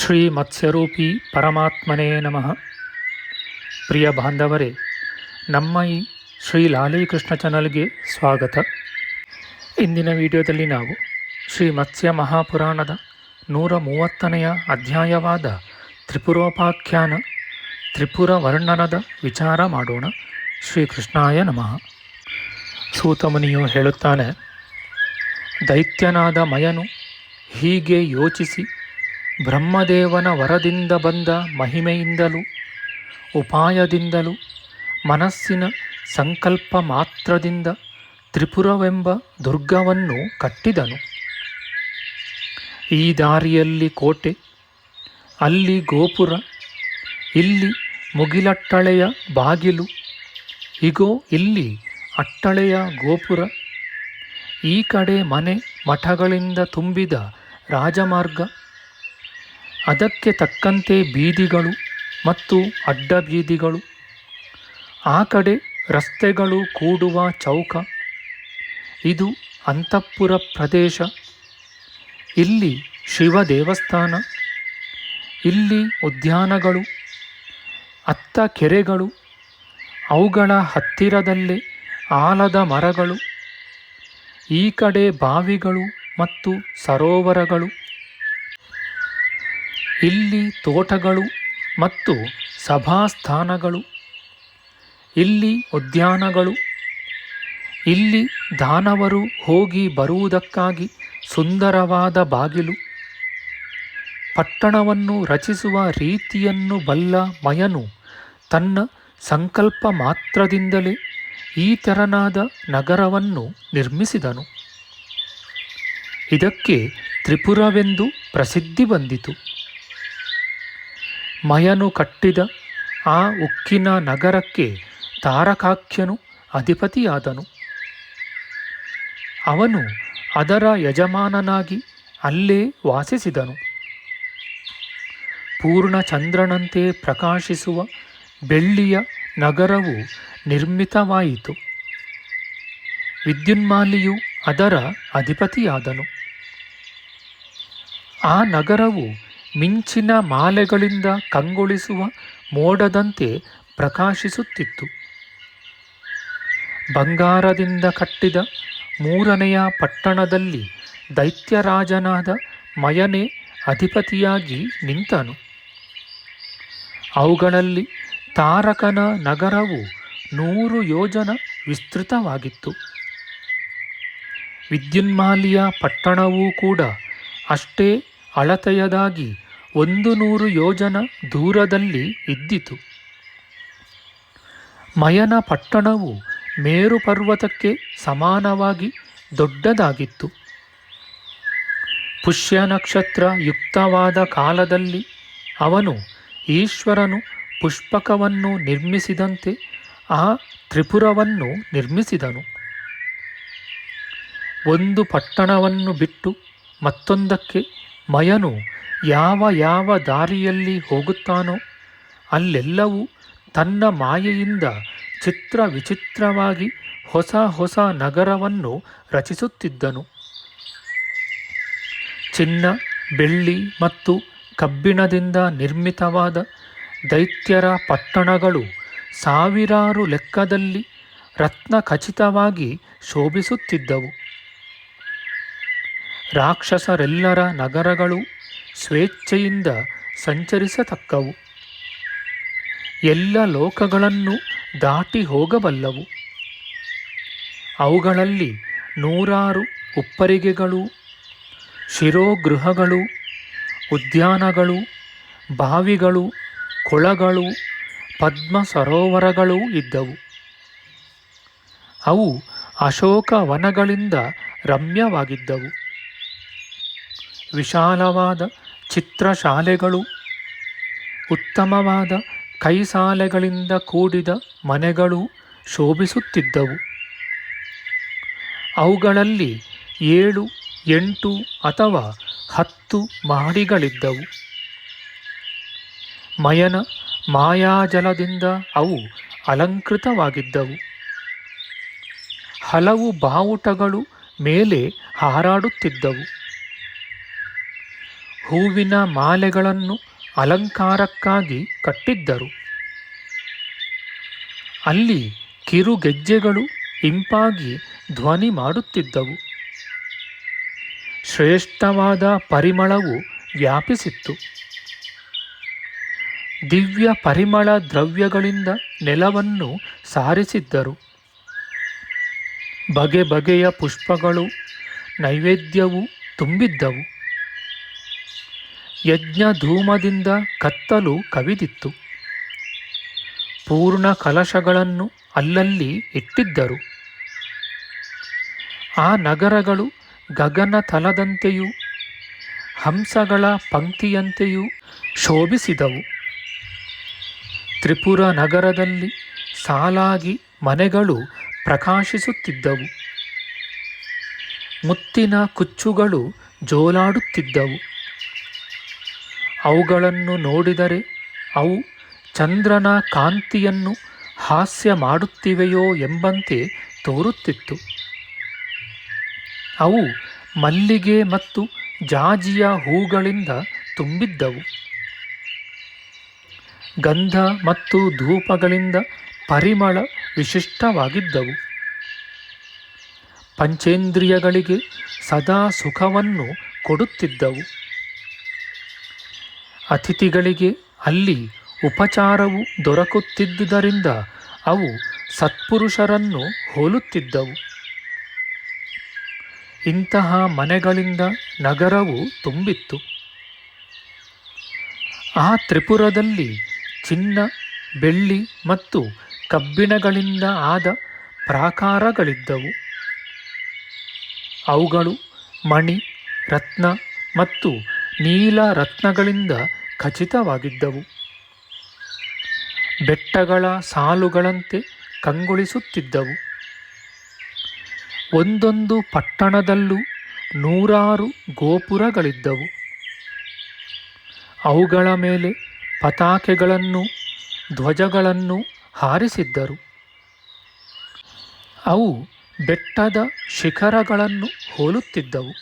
ಶ್ರೀ ಮತ್ಸ್ಯರೂಪಿ ಪರಮಾತ್ಮನೇ ನಮಃ. ಪ್ರಿಯ ಬಾಂಧವರೇ, ನಮ್ಮ ಈ ಶ್ರೀ ಲಾಲೀಕೃಷ್ಣ ಚಾನಲ್ಗೆ ಸ್ವಾಗತ. ಇಂದಿನ ವಿಡಿಯೋದಲ್ಲಿ ನಾವು ಶ್ರೀ ಮತ್ಸ್ಯ ಮಹಾಪುರಾಣದ ನೂರ ಮೂವತ್ತನೆಯ ಅಧ್ಯಾಯವಾದ ತ್ರಿಪುರೋಪಾಖ್ಯಾನ ತ್ರಿಪುರ ವರ್ಣನದ ವಿಚಾರ ಮಾಡೋಣ. ಶ್ರೀಕೃಷ್ಣಾಯ ನಮಃ. ಸೂತಮುನಿಯು ಹೇಳುತ್ತಾನೆ, ದೈತ್ಯನಾದ ಮಯನು ಹೀಗೆ ಯೋಚಿಸಿ ಬ್ರಹ್ಮದೇವನ ವರದಿಂದ ಬಂದ ಮಹಿಮೆಯಿಂದಲೂ, ಉಪಾಯದಿಂದಲೂ, ಮನಸ್ಸಿನ ಸಂಕಲ್ಪ ಮಾತ್ರದಿಂದ ತ್ರಿಪುರವೆಂಬ ದುರ್ಗವನ್ನು ಕಟ್ಟಿದನು. ಈ ದಾರಿಯಲ್ಲಿ ಕೋಟೆ, ಅಲ್ಲಿ ಗೋಪುರ, ಇಲ್ಲಿ ಮುಗಿಲಟ್ಟಳೆಯ ಬಾಗಿಲು, ಇಗೋ ಇಲ್ಲಿ ಅಟ್ಟಳೆಯ ಗೋಪುರ, ಈ ಕಡೆ ಮನೆ ಮಠಗಳಿಂದ ತುಂಬಿದ ರಾಜಮಾರ್ಗ. ಅದಕ್ಕೆ ತಕ್ಕಂತೆ ಬೀದಿಗಳು ಮತ್ತು ಅಡ್ಡ ಬೀದಿಗಳು. ಆ ಕಡೆ ರಸ್ತೆಗಳು ಕೂಡುವ ಚೌಕ. ಇದು ಅಂತಃಪುರ ಪ್ರದೇಶ. ಇಲ್ಲಿ ಶಿವ ದೇವಸ್ಥಾನ. ಇಲ್ಲಿ ಉದ್ಯಾನಗಳು. ಅತ್ತ ಕೆರೆಗಳು. ಅವುಗಳ ಹತ್ತಿರದಲ್ಲೇ ಆಲದ ಮರಗಳು. ಈ ಕಡೆ ಬಾವಿಗಳು ಮತ್ತು ಸರೋವರಗಳು. ಇಲ್ಲಿ ತೋಟಗಳು ಮತ್ತು ಸಭಾಸ್ಥಾನಗಳು. ಇಲ್ಲಿ ಉದ್ಯಾನಗಳು. ಇಲ್ಲಿ ದಾನವರು ಹೋಗಿ ಬರುವುದಕ್ಕಾಗಿ ಸುಂದರವಾದ ಬಾಗಿಲು. ಪಟ್ಟಣವನ್ನು ರಚಿಸುವ ರೀತಿಯನ್ನು ಬಲ್ಲ ಮಯನು ತನ್ನ ಸಂಕಲ್ಪ ಮಾತ್ರದಿಂದಲೇ ಈ ತೆರನಾದ ನಗರವನ್ನು ನಿರ್ಮಿಸಿದನು. ಇದಕ್ಕೆ ತ್ರಿಪುರವೆಂದು ಪ್ರಸಿದ್ಧಿ ಬಂದಿತು. ಮಯನು ಕಟ್ಟಿದ ಆ ಉಕ್ಕಿನ ನಗರಕ್ಕೆ ತಾರಕಾಖ್ಯನು ಅಧಿಪತಿಯಾದನು. ಅವನು ಅದರ ಯಜಮಾನನಾಗಿ ಅಲ್ಲೇ ವಾಸಿಸಿದನು. ಪೂರ್ಣ ಚಂದ್ರನಂತೆ ಪ್ರಕಾಶಿಸುವ ಬೆಳ್ಳಿಯ ನಗರವು ನಿರ್ಮಿತವಾಯಿತು. ವಿದ್ಯುನ್ಮಾಲಿಯು ಅದರ ಅಧಿಪತಿಯಾದನು. ಆ ನಗರವು ಮಿಂಚಿನ ಮಾಲೆಗಳಿಂದ ಕಂಗೊಳಿಸುವ ಮೋಡದಂತೆ ಪ್ರಕಾಶಿಸುತ್ತಿತ್ತು. ಬಂಗಾರದಿಂದ ಕಟ್ಟಿದ ಮೂರನೆಯ ಪಟ್ಟಣದಲ್ಲಿ ದೈತ್ಯರಾಜನಾದ ಮಯನೆ ಅಧಿಪತಿಯಾಗಿ ನಿಂತನು. ಅವುಗಳಲ್ಲಿ ತಾರಕನ ನಗರವು ನೂರು ಯೋಜನ ವಿಸ್ತೃತವಾಗಿತ್ತು. ವಿದ್ಯುನ್ಮಾಲಿಯ ಪಟ್ಟಣವೂ ಕೂಡ ಅಷ್ಟೇ ಅಳತೆಯದಾಗಿ ಒಂದು ನೂರು ಯೋಜನ ದೂರದಲ್ಲಿ ಇದ್ದಿತು. ಮಯನ ಪಟ್ಟಣವು ಮೇರು ಪರ್ವತಕ್ಕೆ ಸಮಾನವಾಗಿ ದೊಡ್ಡದಾಗಿತ್ತು. ಪುಷ್ಯ ನಕ್ಷತ್ರ ಯುಕ್ತವಾದ ಕಾಲದಲ್ಲಿ ಅವನು ಈಶ್ವರನು ಪುಷ್ಪಕವನ್ನು ನಿರ್ಮಿಸಿದಂತೆ ಆ ತ್ರಿಪುರವನ್ನು ನಿರ್ಮಿಸಿದನು. ಒಂದು ಪಟ್ಟಣವನ್ನು ಬಿಟ್ಟು ಮತ್ತೊಂದಕ್ಕೆ ಮಯನು ಯಾವ ಯಾವ ದಾರಿಯಲ್ಲಿ ಹೋಗುತ್ತಾನೋ ಅಲ್ಲೆಲ್ಲವೂ ತನ್ನ ಮಾಯೆಯಿಂದ ಚಿತ್ರ ವಿಚಿತ್ರವಾಗಿ ಹೊಸ ಹೊಸ ನಗರವನ್ನು ರಚಿಸುತ್ತಿದ್ದನು. ಚಿನ್ನ, ಬೆಳ್ಳಿ ಮತ್ತು ಕಬ್ಬಿಣದಿಂದ ನಿರ್ಮಿತವಾದ ದೈತ್ಯರ ಪಟ್ಟಣಗಳು ಸಾವಿರಾರು ಲೆಕ್ಕದಲ್ಲಿ ರತ್ನ ಖಚಿತವಾಗಿ ಶೋಭಿಸುತ್ತಿದ್ದವು. ರಾಕ್ಷಸರೆಲ್ಲರ ನಗರಗಳು ಸ್ವೇಚ್ಛೆಯಿಂದ ಸಂಚರಿಸತಕ್ಕವು. ಎಲ್ಲ ಲೋಕಗಳನ್ನು ದಾಟಿ ಹೋಗಬಲ್ಲವು. ಅವುಗಳಲ್ಲಿ ನೂರಾರು ಉಪ್ಪರಿಗೆಗಳು, ಶಿರೋಗೃಹಗಳು, ಉದ್ಯಾನಗಳು, ಬಾವಿಗಳು, ಕೊಳಗಳು ಪದ್ಮ ಸರೋವರಗಳೂ ಇದ್ದವು. ಅವು ಅಶೋಕ ವನಗಳಿಂದ ರಮ್ಯವಾಗಿದ್ದವು. ವಿಶಾಲವಾದ ಚಿತ್ರಶಾಲೆಗಳು, ಉತ್ತಮವಾದ ಕೈಸಾಲೆಗಳಿಂದ ಕೂಡಿದ ಮನೆಗಳು ಶೋಭಿಸುತ್ತಿದ್ದವು. ಅವುಗಳಲ್ಲಿ ಏಳು, ಎಂಟು ಅಥವಾ ಹತ್ತು ಮಹಡಿಗಳಿದ್ದವು. ಮಯನ ಮಾಯಾಜಲದಿಂದ ಅವು ಅಲಂಕೃತವಾಗಿದ್ದವು. ಹಲವು ಬಾವುಟಗಳು ಮೇಲೆ ಹಾರಾಡುತ್ತಿದ್ದವು. ಹೂವಿನ ಮಾಲೆಗಳನ್ನು ಅಲಂಕಾರಕ್ಕಾಗಿ ಕಟ್ಟಿದ್ದರು. ಅಲ್ಲಿ ಕಿರುಗೆಜ್ಜೆಗಳು ಇಂಪಾಗಿ ಧ್ವನಿ ಮಾಡುತ್ತಿದ್ದವು. ಶ್ರೇಷ್ಠವಾದ ಪರಿಮಳವು ವ್ಯಾಪಿಸಿತ್ತು. ದಿವ್ಯ ಪರಿಮಳ ದ್ರವ್ಯಗಳಿಂದ ನೆಲವನ್ನು ಸಾರಿಸಿದ್ದರು. ಬಗೆ ಬಗೆಯ ಪುಷ್ಪಗಳು ನೈವೇದ್ಯವು ತುಂಬಿದ್ದವು. ಯಜ್ಞ ಧೂಮದಿಂದ ಕತ್ತಲು ಕವಿದಿತ್ತು. ಪೂರ್ಣ ಕಲಶಗಳನ್ನು ಅಲ್ಲಲ್ಲಿ ಇಟ್ಟಿದ್ದರು. ಆ ನಗರಗಳು ಗಗನ ತಲದಂತೆಯೂ ಹಂಸಗಳ ಪಂಕ್ತಿಯಂತೆಯೂ ಶೋಭಿಸಿದವು. ತ್ರಿಪುರ ನಗರದಲ್ಲಿ ಸಾಲಾಗಿ ಮನೆಗಳು ಪ್ರಕಾಶಿಸುತ್ತಿದ್ದವು. ಮುತ್ತಿನ ಕುಚ್ಚುಗಳು ಜೋಲಾಡುತ್ತಿದ್ದವು. ಅವುಗಳನ್ನು ನೋಡಿದರೆ ಅವು ಚಂದ್ರನ ಕಾಂತಿಯನ್ನು ಹಾಸ್ಯ ಮಾಡುತ್ತಿವೆಯೋ ಎಂಬಂತೆ ತೋರುತ್ತಿತ್ತು. ಅವು ಮಲ್ಲಿಗೆ ಮತ್ತು ಜಾಜಿಯ ಹೂಗಳಿಂದ ತುಂಬಿದ್ದವು. ಗಂಧ ಮತ್ತು ಧೂಪಗಳಿಂದ ಪರಿಮಳ ವಿಶಿಷ್ಟವಾಗಿದ್ದವು. ಪಂಚೇಂದ್ರಿಯಗಳಿಗೆ ಸದಾ ಸುಖವನ್ನು ಕೊಡುತ್ತಿದ್ದವು. ಅತಿಥಿಗಳಿಗೆ ಅಲ್ಲಿ ಉಪಚಾರವು ದೊರಕುತ್ತಿದ್ದುದರಿಂದ ಅವು ಸತ್ಪುರುಷರನ್ನು ಹೋಲುತ್ತಿದ್ದವು. ಇಂತಹ ಮನೆಗಳಿಂದ ನಗರವು ತುಂಬಿತ್ತು. ಆ ತ್ರಿಪುರದಲ್ಲಿ ಚಿನ್ನ, ಬೆಳ್ಳಿ ಮತ್ತು ಕಬ್ಬಿಣಗಳಿಂದ ಆದ ಪ್ರಾಕಾರಗಳಿದ್ದವು. ಅವುಗಳು ಮಣಿ, ರತ್ನ ಮತ್ತು ನೀಲ ರತ್ನಗಳಿಂದ ಖಚಿತವಾಗಿದ್ದವು. ಬೆಟ್ಟಗಳ ಸಾಲುಗಳಂತೆ ಕಂಗೊಳಿಸುತ್ತಿದ್ದವು. ಒಂದೊಂದು ಪಟ್ಟಣದಲ್ಲೂ ನೂರಾರು ಗೋಪುರಗಳಿದ್ದವು. ಅವುಗಳ ಮೇಲೆ ಪತಾಕೆಗಳನ್ನು, ಧ್ವಜಗಳನ್ನು ಹಾರಿಸಿದ್ದರು. ಅವು ಬೆಟ್ಟದ ಶಿಖರಗಳನ್ನು ಹೋಲುತ್ತಿದ್ದವು.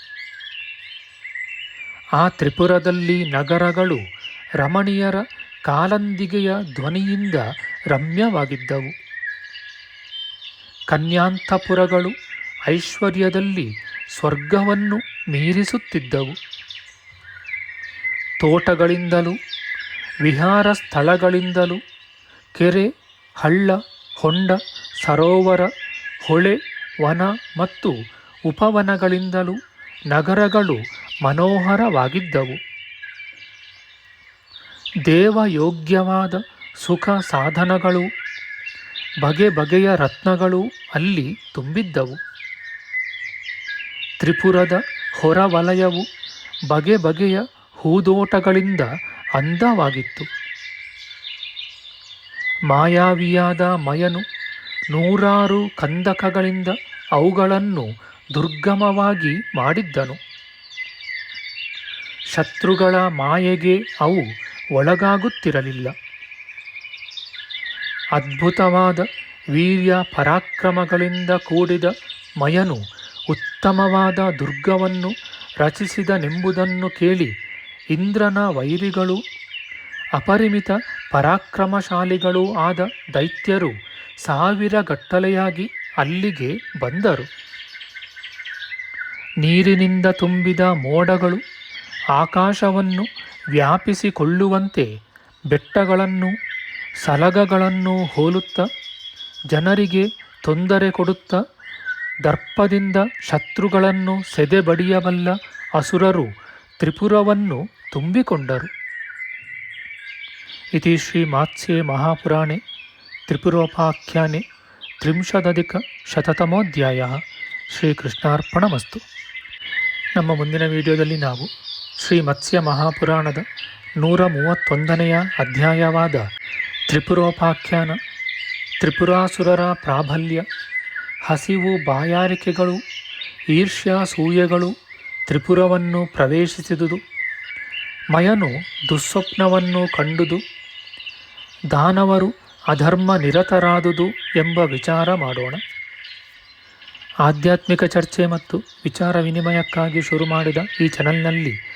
ಆ ತ್ರಿಪುರದಲ್ಲಿ ನಗರಗಳು ರಮಣೀಯರ ಕಾಲಂದಿಗೆಯ ಧ್ವನಿಯಿಂದ ರಮ್ಯವಾಗಿದ್ದವು. ಕನ್ಯಾಂತಪುರಗಳು ಐಶ್ವರ್ಯದಲ್ಲಿ ಸ್ವರ್ಗವನ್ನು ಮೀರಿಸುತ್ತಿದ್ದವು. ತೋಟಗಳಿಂದಲೂ, ವಿಹಾರ ಸ್ಥಳಗಳಿಂದಲೂ, ಕೆರೆ, ಹಳ್ಳ, ಹೊಂಡ, ಸರೋವರ, ಹೊಳೆ, ವನ ಮತ್ತು ಉಪವನಗಳಿಂದಲೂ ನಗರಗಳು ಮನೋಹರವಾಗಿದ್ದವು. ದೇವಯೋಗ್ಯವಾದ ಸುಖ ಸಾಧನಗಳು, ಬಗೆ ಬಗೆಯ ರತ್ನಗಳು ಅಲ್ಲಿ ತುಂಬಿದ್ದವು. ತ್ರಿಪುರದ ಹೊರವಲಯವು ಬಗೆ ಬಗೆಯ ಹೂದೋಟಗಳಿಂದ ಅಂದವಾಗಿತ್ತು. ಮಾಯಾವಿಯಾದ ಮಯನು ನೂರಾರು ಕಂದಕಗಳಿಂದ ಅವುಗಳನ್ನು ದುರ್ಗಮವಾಗಿ ಮಾಡಿದ್ದನು. ಶತ್ರುಗಳ ಮಾಯೆಗೆ ಅವು ಒಳಗಾಗುತ್ತಿರಲಿಲ್ಲ. ಅದ್ಭುತವಾದ ವೀರ್ಯ ಪರಾಕ್ರಮಗಳಿಂದ ಕೂಡಿದ ಮಯನು ಉತ್ತಮವಾದ ದುರ್ಗವನ್ನು ರಚಿಸಿದನೆಂಬುದನ್ನು ಕೇಳಿ ಇಂದ್ರನ ವೈರಿಗಳು, ಅಪರಿಮಿತ ಪರಾಕ್ರಮಶಾಲಿಗಳೂ ಆದ ದೈತ್ಯರು ಸಾವಿರಗಟ್ಟಲೆಯಾಗಿ ಅಲ್ಲಿಗೆ ಬಂದರು. ನೀರಿನಿಂದ ತುಂಬಿದ ಮೋಡಗಳು, ಆಕಾಶವನ್ನು ವ್ಯಾಪಿಸಿಕೊಳ್ಳುವಂತೆ ಬೆಟ್ಟಗಳನ್ನು, ಸಲಗಗಳನ್ನು ಹೋಲುತ್ತ, ಜನರಿಗೆ ತೊಂದರೆ ಕೊಡುತ್ತ, ದರ್ಪದಿಂದ ಶತ್ರುಗಳನ್ನು ಸೆದೆಬಡಿಯಬಲ್ಲ ಅಸುರರು ತ್ರಿಪುರವನ್ನು ತುಂಬಿಕೊಂಡರು. ಇತಿ ಶ್ರೀ ಮಾತ್ಸ್ಯೆ ಮಹಾಪುರಾಣೆ, ತ್ರಿಪುರೋಪಾಖ್ಯಾನೆ, ತ್ರಿಂಶದಧಿಕ ಶತತಮೋಧ್ಯಾಯ. ಶ್ರೀಕೃಷ್ಣಾರ್ಪಣಮಸ್ತು. ನಮ್ಮ ಮುಂದಿನ ವಿಡಿಯೋದಲ್ಲಿ ನಾವು ಶ್ರೀ ಮತ್ಸ್ಯ ಮಹಾಪುರಾಣದ ನೂರ ಮೂವತ್ತೊಂದನೆಯ ಅಧ್ಯಾಯವಾದ ತ್ರಿಪುರೋಪಾಖ್ಯಾನ, ತ್ರಿಪುರಾಸುರರ ಪ್ರಾಬಲ್ಯ, ಹಸಿವು ಬಾಯಾರಿಕೆಗಳು ಈರ್ಷ್ಯಾಸೂಯೆಗಳು ತ್ರಿಪುರವನ್ನು ಪ್ರವೇಶಿಸಿದುದು, ಮಯನು ದುಸ್ವಪ್ನವನ್ನು ಕಂಡುದು, ದಾನವರು ಅಧರ್ಮ ನಿರತರಾದುದು ಎಂಬ ವಿಚಾರ ಮಾಡೋಣ. ಆಧ್ಯಾತ್ಮಿಕ ಚರ್ಚೆ ಮತ್ತು ವಿಚಾರ ವಿನಿಮಯಕ್ಕಾಗಿ ಶುರು ಮಾಡಿದ ಈ ಚಾನಲ್ನಲ್ಲಿ